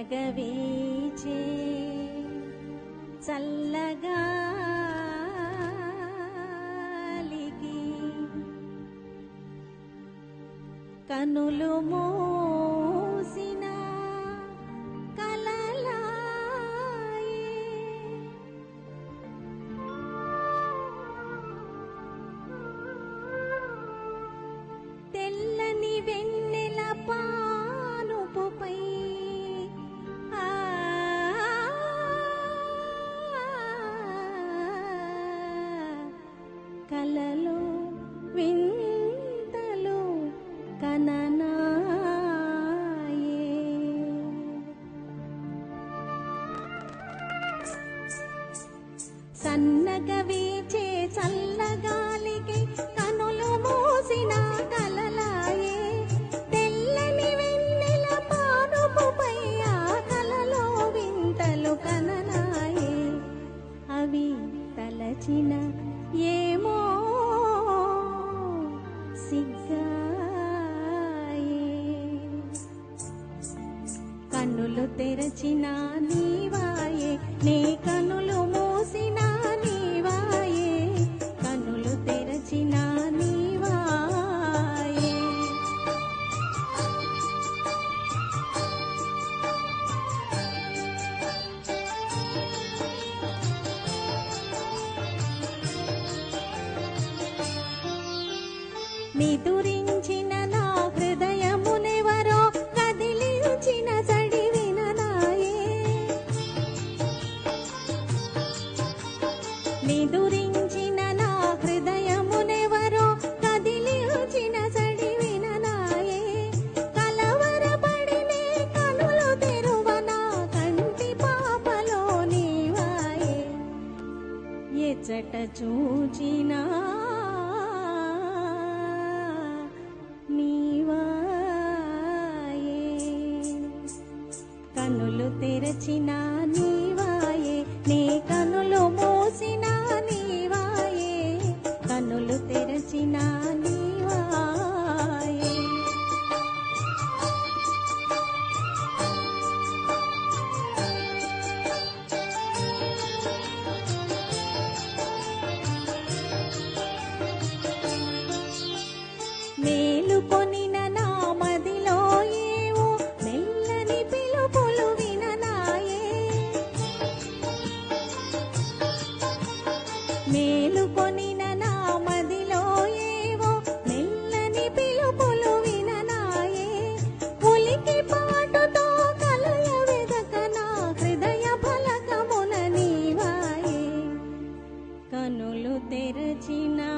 సన్నగవీచే చల్లగాలికి కనులు మోసిన కలలాయే. తెల్లని వెన్న కలలో వింతలు కననాయే. సన్నగ వీచే చల్లగా కన్నులు తెరచిన నీవాయే. నీ కన్నులు మూసిన నీవాయే. కన్నులు తెరచిన నీవాయే. నీతో నిదురించిన నా హృదయమునెవరో కదిలించిన చడివిన నాయే. కలవరపడినే కనులు తెరువన కంటి పాపలో నీవాయే. ఎచ్చట చూచినా నీవాయే. కనులు తెరచిన నీవాయే. నీ తెరచిన నీవాయే. మేలుకొనిన నా మదిలో ఏవో మెల్లని పిలుపులు విననాయే. మేలుకొని తెరచిన